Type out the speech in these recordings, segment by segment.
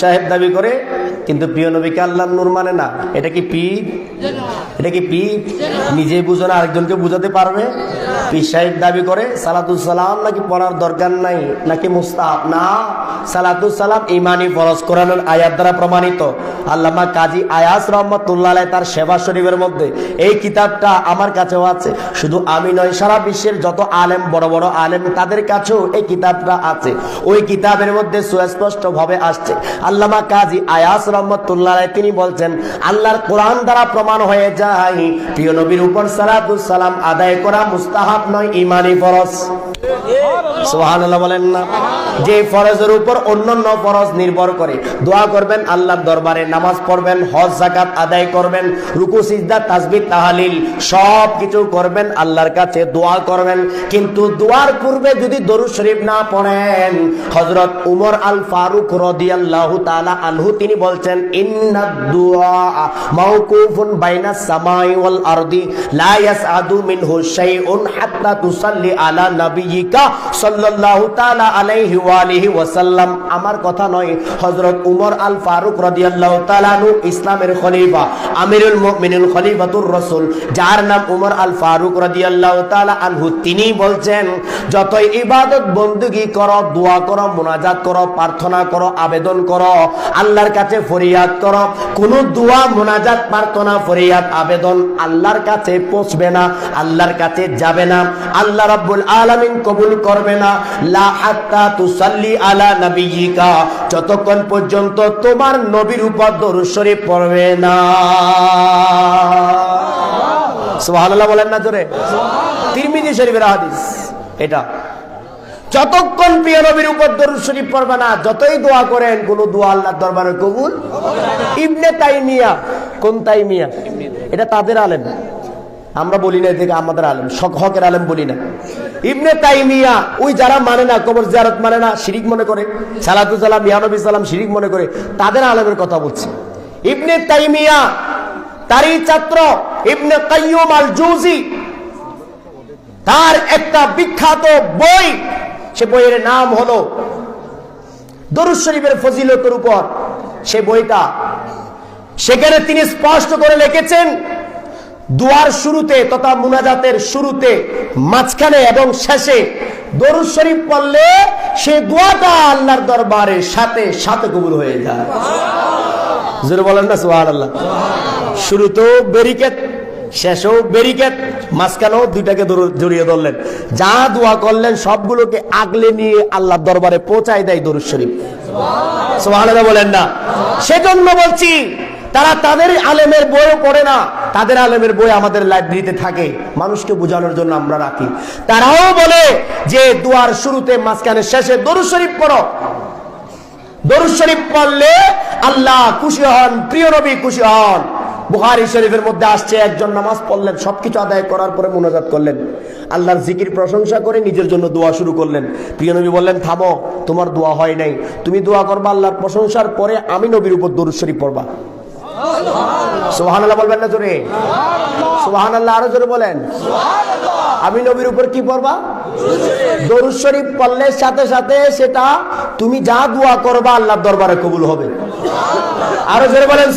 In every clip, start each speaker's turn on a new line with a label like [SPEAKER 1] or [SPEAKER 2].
[SPEAKER 1] সাহেব দাবি করে, কিন্তু প্রিয় নবীকে আল্লাহ নূর মানে না। এটা কি পীর? এটা কি পীর? নিজে বুঝো না, আরেকজনকে বুঝাতে পারবে? পীর সাহেব দাবি করে সালাম নাকি পড়ার দরকার নাই, নাকি মুস্তাহ না সালাম ইমানি ফরজ কোরআনের আয়াত দ্বারা প্রমাণিত। আল্লামা কাজী আয়াস রহমতুল্লাহ তার সেবা শরীফের মধ্যে এই কিতাবটা আমার কাছেও আছে। শুধু আমি নয়, সারা বিশ্বের যত আলেম, বড় বড় আলেম, তাদের কাছেও এই কিতাবটা আছে। ওই কিতাবের মধ্যে সুস্পষ্ট ভাবে আসছে। আল্লামা কাজী আয়াস রহমতুল্লাহ তিনি বলছেন, আল্লাহর কোরআন দ্বারা প্রমাণ হয়ে যায়, প্রিয় নবীর উপর সালাতুল সালাম আদায় করা মুস্তাহাব নয় ইমানি ফরজ। সুবহানাল্লাহ বলেন না। যে ফরজের উপর অন্যান্য ফরজ নির্ভর করে, দোয়া করবেন আল্লাহর দরবারে, নামাজ পড়বেন, হজ জাকাত আদায় করবেন, রুকু, সিজদা, তাসবিহ, তাহলিল, সব কিছু করবেন, আল্লাহর কাছে দোয়া করবেন। কিন্তু দোয়ার পূর্বে যদি দরুদ শরীফ না পড়েন, হযরত উমর আল ফারুক রাদিয়াল্লাহু তাআলা আনহু, তিনি বলছেন ইন্নাদ দুআ মাওকুফুন বাইনাস সামাই ওয়াল আরদি, লা ইয়াসআদু মিনহু শাইউন হাত্তা তুসাল্লি আলা নাবিয়িকা সাল্লাল্লাহু তাআলা আলাইহি ওয়ালিহি ওয়াসাল্লাম। আমার কথা নয়, হযরত উমর আল ফারুক রাদিয়াল্লাহু তাআলা ইসলামের খলিফা, আমিরুল মুমিনিন খলিফাতুর রাসূল, যার নাম উমর আল ফারুক রাদিয়াল্লাহু তাআলা আনহু। তিনি বলছেন ইবাদত করো, দোয়া করো করো, প্রার্থনা করো, আবেদন করো, আল্লাহর কাছে ফরিয়াদ করো, কোন দোয়া, মোনাজাত, প্রার্থনা, ফরিয়াদ, আবেদন আল্লাহর কাছে পৌঁছবে না, আল্লাহর কাছে যাবে না। আল্লাহ রাব্বুল আলামিন কবুল করবে না। লা হাত্তা তুসাল্লি আলা নাবিয়িকা, যতক্ষণ পর্যন্ত তোমার নবীর উপর দরুদ পড়বে না। সুবহানাল্লাহ বলেন না জোরে। তিরমিজি শরীফের হাদিস, এটা। যতক্ষণ প্রিয় নবীর উপর দরুদ শরীফ পড়বে না, যতই দোয়া করেন, কোন দোয়া আল্লাহর দরবারে কবুল। ইবনে তাইমিয়া, কোন তাইমিয়া? এটা তাদের আলেম। আমরা বলি না এদিকে আমাদের আলেম হকের আলেম বলি না। ইবনে তাইমিয়া, ওই যারা মানে না, কবর জিয়ারত মানে না, শিরিক মনে করে, সালাতু সালাম ইয়ানবী সালাম, শিরিক মনে করে, তাদের আলেমের কথা বলছি। ইবনে তাইমিয়া, তারই ছাত্র, ইবনে কাইয়ুম আল জুজি তার একটা বিখ্যাত বই, সে বইয়ের নাম হলো দরুদ শরীফের ফজিলতের উপর। সে বইটা সেখানে তিনি স্পষ্ট করে লিখেছেন দুয়ার শুরুতে তথা মুনাজাতের শুরুতে মাঝখানে এবং শেষে দরুদ শরীফ পড়লে সে দোয়াটা আল্লাহর দরবারে সাথে সাথে কবুল হয়ে যায়। জোরে বলেন না সুবহানাল্লাহ। শুরুতেও ব্যারিকেড শেষেও ব্যারিকেড মাঝখানেও দুইটাকে জড়িয়ে ধরলেন। যা দোয়া করলেন সবগুলোকে আগলে নিয়ে আল্লাহর দরবারে পৌঁছায় দেয় দরুদ শরীফ। সুবহানাল্লাহ বলেন না। সেজন্য বলছি তারা তাদের আলেমের বইও পড়ে না। তাদের আলেমের বই আমাদের লাইব্রেরিতে থাকে। মানুষকে বোঝানোর জন্য আমরা রাখি। তারাও বলে যে, দুয়ার শুরুতে মাঝখানে শেষে দরুদ শরীফ পড়ো। দরুদ শরীফ পড়লে আল্লাহ খুশি হন, প্রিয় নবী খুশি হন। বুহারি শরীফের মধ্যে আসছে, একজন নামাজ পড়লেন, সবকিছু আদায় করার পরে মোনাজাত করলেন। আল্লাহর জিকির প্রশংসা করে নিজের জন্য দোয়া শুরু করলেন। প্রিয় নবী বললেন, থামো, তোমার দোয়া হয় নাই। তুমি দোয়া করবা আল্লাহর প্রশংসার পরে আমি নবীর উপর দরুদ শরীফ পড়বা। বলবেন না জোরে? আরও জোরে বলেন। আমি নবীর উপর কি পড়বা? দরুদ শরীফ পড়লে সাথে সাথে সেটা তুমি যা দোয়া করবা আল্লাহর দরবারে কবুল হবে। আরও জোরে বলেন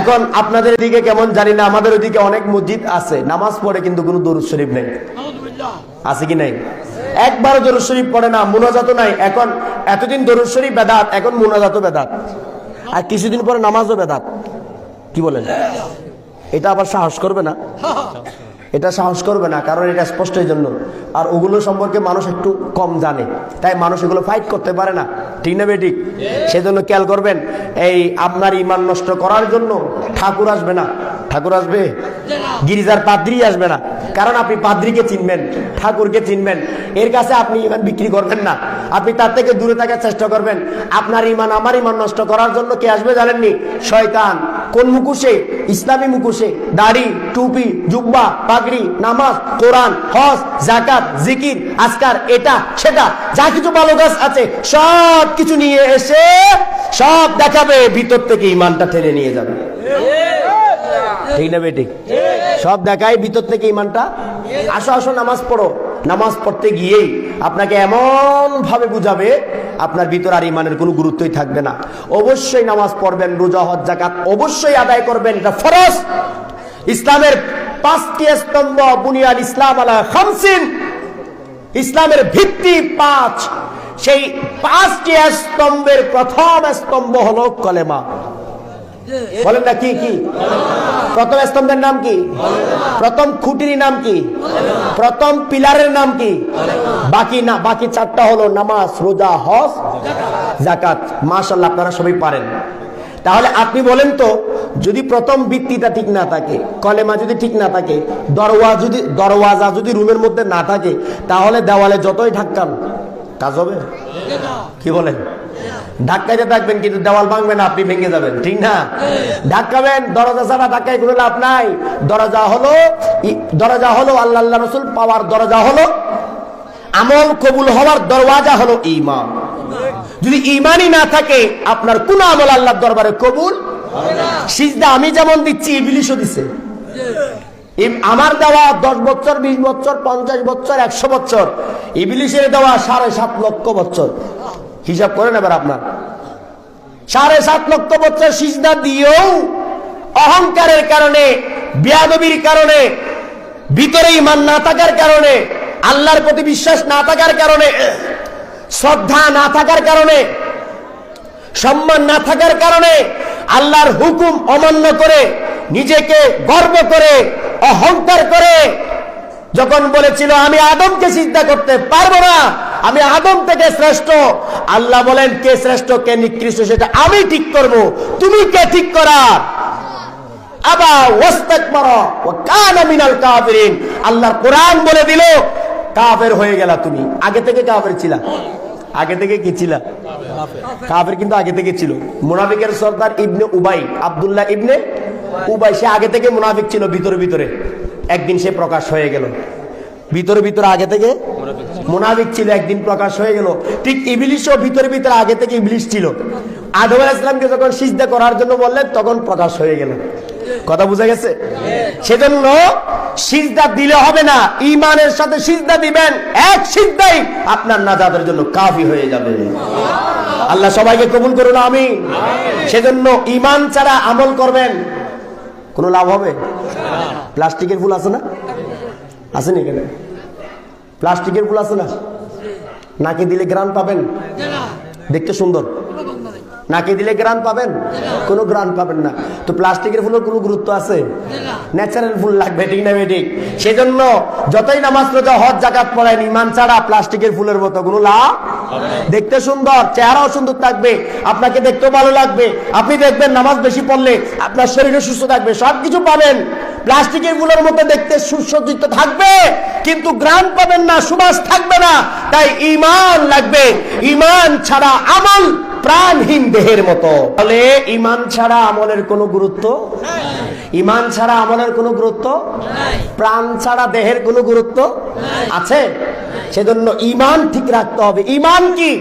[SPEAKER 1] এখন আপনাদের দিকে কেমন জানি না আমাদের ওদিকে অনেক মসজিদ আছে নামাজ পড়ে কিন্তু কোনো দরুদ শরীফ নেই। আছে কি নাই? একবারও দরুদ শরীফ পড়ে না মুনাজাতও নাই। এখন এতদিন দরুদ শরীফ বেদাত এখন মুনাজাতও বেদাত। আর কিছুদিন পরে নামাজও বেদাত। কি বলেন? এটা আবার সাহস করবে না? এটা সাহস করবে না, কারণ এটা স্পষ্ট এই জন্য আর ওগুলো সম্পর্কে মানুষ একটু কম জানে। তাই মানুষ এগুলো ফাইট করতে পারে না। ঠিক না সেজন্য খেয়াল করবেন, এই আপনার ইমান নষ্ট করার জন্য ঠাকুর আসবে না। ঠাকুর আসবে? গিরিজার পাদ্রি আসবে না। কারণ আপনি পাদ্রিকে চিনবেন, ঠাকুরকে চিনবেন। এর কাছে আপনি ইমান বিক্রি করবেন না। আপনি তার থেকে দূরে থাকার চেষ্টা করবেন। আপনার ইমান, আমার ইমান নষ্ট করার জন্য কে আসবে জানেননি? শয়তান। কোন মুখোশে ইসলামী মুখোশে দাড়ি, টুপি, জুব্বা, পাগড়ি, নামাজ, কোরআন, হজ জাকাত জিকির, আজকার, এটা, সেটা, যা কিছু ভালো গাছ আছে, সব কিছু নিয়ে এসে সব দেখাবে, ভিতর থেকে ইমানটা ঠেলে নিয়ে যাবে। ঠিক না বেটি? সব দেখায় ভিতর থেকে ইমানটা। আসো আসো, নামাজ পড়ো। নামাজ পড়তে গিয়েই আপনাকে এমন ভাবে বুঝাবে, আপনার ভিতর আর ইমানের কোনো গুরুত্বই থাকবে না। অবশ্যই নামাজ পড়বেন, রোজা, হজ জাকাত অবশ্যই আদায় করবেন, এটা ফরজ। ইসলামের পাঁচটি স্তম্ভ, বুনিয়াদ ইসলাম আলা খামসিন। ইসলামের ভিত্তি পাঁচ। সেই পাঁচটি স্তম্ভের প্রথম স্তম্ভ হলো কলেমা। বলেন না কি কি? প্রথম স্তম্ভের নাম কি? প্রথম খুঁটির নাম কি? প্রথম পিলারের নাম কি? বাকি না, বাকি চারটা হলো নামাজ, রোজা, হজ জাকাত মাশাল্লাহ আপনারা সবাই পারেন। তাহলে আপনি বলেন তো, যদি প্রথম ভিত্তিটা ঠিক না থাকে, কলেমা যদি ঠিক না থাকে, দরওয়া যদি, দরওয়াজা যদি রুমের মধ্যে না থাকে, তাহলে দেওয়ালে যতই ঢাক্কান কাজ হবে? কি বলেন? ধাক্কাইতে থাকবেন, কিন্তু দেওয়াল ভাঙবে না, আপনি ভেঙে যাবেন, ঠিক না? ধাক্কাবেন, দরজা ছাড়া ধাক্কায় কোনো লাভ নাই। দরজা হলো দরজা হলো আল্লাহ আল্লাহ রসুল, পাওয়ার দরজা হলো, আমল কবুল হওয়ার দরওয়াজা হলো ইমান যদি ইমানই না থাকে, আপনার কোন আমল আল্লাহর দরবারে কবুল সিজদা আমি যেমন দিচ্ছি, ইবলিশও দিছে। আমার দেওয়া দশ বছর, বিশ বছর, পঞ্চাশ বছর, একশো বছর, ইবলিশের দেওয়া সাড়ে সাত লক্ষ বছর। হিসাব করেন এবার আপনার। সাড়ে সাত লক্ষ বছর সিজদা দিয়েও অহংকারের কারণে, বিয়াদবির কারণে ভিতরে ইমান না থাকার কারণে, আল্লাহর প্রতি বিশ্বাস না থাকার কারণে, শ্রদ্ধা না থাকার কারণে, সম্মান না থাকার কারণে আল্লাহর হুকুম অমান্য করে, নিজেকে গর্ব করে, অহংকার করে, যখন বলেছিল, আমি আদমকে চিন্তা করতে পারব না আমি আদম থেকে শ্রেষ্ঠ। আল্লাহ বলেন, কে শ্রেষ্ঠ, কে নিকৃষ্ট, সেটা আমি ঠিক করব। তুমি কে ঠিক করার? আল্লাহর বলে দিল, কাফের হয়ে গেলা তুমি। আগে থেকে কাফের ছিলা। আগে থেকে কি ছিলা? কাফের কিন্তু আগে থেকে ছিল। মুনাফিকের সর্দার ইবনে উবাই, আব্দুল্লাহ ইবনে উবাই, সে আগে থেকে মুনাফিক ছিল ভিতরে ভিতরে। একদিন সে প্রকাশ হয়ে গেল। ভিতরে ভিতরে আগে থেকে? মুনাফিক ছিল, একদিন প্রকাশ হয়ে গেল। ঠিক ইবলিশও ভিতরে ভিতরে আগে থেকে ইবলিশ ছিল। আদম ইসলামকে যখন সিজদা করার জন্য বললেন, তখন প্রকাশ হয়ে গেল। কথা বুঝা গেছে? সেজন্য সিজদা দিলে হবে না। ইমানের সাথে সিজদা দিবেন, এক সিজদাই আপনার নাজাদের জন্য কাফি হয়ে যাবে। আল্লাহ সবাইকে কবুল করুন আমি সেজন্য ইমান ছাড়া আমল করবেন, কোনো লাভ হবে? প্লাস্টিকের ফুল আছে না? আছে নি এখানে প্লাস্টিকের ফুল আছে না? নাকে দিলে গ্রান পাবেন? দেখতে সুন্দর। নাকে দিলে গ্রান পাবেন? কোনো গ্রান পাবেন না। তো প্লাস্টিকের ফুলের কোনো গুরুত্ব আছে? ন্যাচারাল ফুল লাগবে, ঠিক না ঠিক সেজন্য যতই নামাজ রোজা, হজ, জাকাত পড়েন, ইমান ছাড়া প্লাস্টিকের ফুলের মতো কোনো লাভ দেখতে সুন্দর, চেহারাও সুন্দর থাকবে, আপনাকে দেখতেও ভালো লাগবে। আপনি দেখবেন নামাজ বেশি পড়লে আপনার শরীরও সুস্থ থাকবে, সবকিছু পাবেন। প্লাস্টিকের ফুলের মতো দেখতে সুসজ্জিত থাকবে, কিন্তু গ্রাম পাবেন না, সুবাস থাকবে না। তাই ইমান লাগবে। ইমান ছাড়া আমল প্রাণহীন দেহের মতো। তাহলে ইমান ছাড়া আমলের কোনো গুরুত্ব? ইমান ছাড়া আমলের কোনো গুরুত্ব? প্রাণ ছাড়া দেহের কোনো গুরুত্ব? আছে? সেজন্য ইমান ঠিক রাখতে হবে। ইমান কি?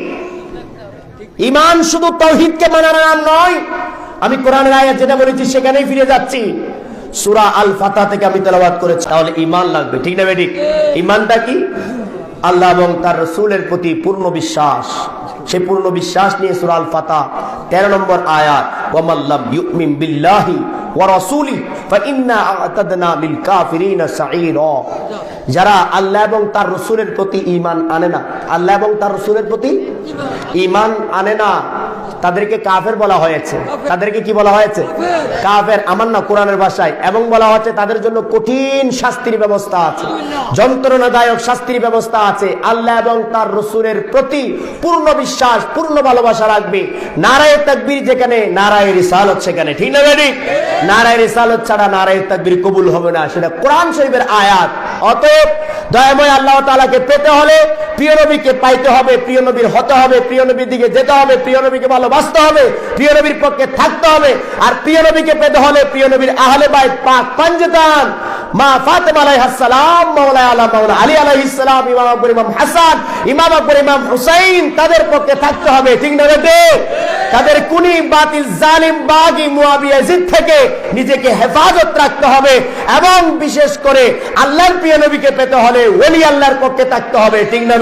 [SPEAKER 1] ইমান শুধু তৌহিদকে মানার নাম নয়। আমি কোরআনের আয়াত যেটা বলেছি সেখানেই ফিরে যাচ্ছি। সুরা আল ফাতা থেকে আমি তেলাওয়াত করেছি। তাহলে ইমান লাগবে ঠিক না বেঠিক? ইমানটা কি? আল্লাহ এবং তার রসুলের প্রতি পূর্ণ বিশ্বাস। সে পূর্ণ বিশ্বাস নিয়ে সুরা আল ফাতা তেরো নম্বর আয়াত ইউমিন বিল্লাহি যারা আল্লাহ এবং তার রসুলের প্রতি ইমান আনে না আল্লাহ এবং তার রসুলের প্রতি ইমান আনে না তাদেরকে কাফের বলা হয়েছে। তাদেরকে কি বলা হয়েছে? কাফের। আমার না কোরআনের ভাষায়। এবং বলা হচ্ছে তাদের জন্য কঠিন শাস্তির ব্যবস্থা আছে। যন্ত্রণাদায়ক শাস্তির ব্যবস্থা আছে। আল্লাহ এবং তার রসুলের প্রতি পূর্ণ বিশ্বাস পূর্ণ ভালোবাসা রাখবে। নারায় তাকবীর যেখানে নারায় রিসালত সেখানে। ঠিক না বেটি? নারায় রিসালত ছাড়া নারায় তাকবীর কবুল হবে না। সেটা কোরআন শরীফের আয়াত। অতএব দয়াময় আল্লাহ তাআলাকে পেতে হলে প্রিয় নবীকে পাইতে হবে প্রিয় নবীর হতে হবে প্রিয় নবীর দিকে যেতে হবে প্রিয় নবীকে ভালোবাসতে হবে, প্রিয় নবীর পক্ষে থাকতে হবে। আর প্রিয় নবীকে পেতে হলে প্রিয় নবীর আহলে বাইত পাক পাঞ্জেতান। মা আলা আলী আলাইহিস সালাম, ইমাম ইমাম হাসান, ইমাম ইমাম হুসাইন, তাদের পক্ষে থাকতে হবে। ঠিক না বেটে তাদের বাতিল জালিম বাগি থেকে নিজেকে হেফাজত রাখতে হবে এবং বিশেষ করে আল্লাহর প্রিয় নবীকে পেতে হলে ওলি আল্লাহর পক্ষে থাকতে হবে। ঠিক না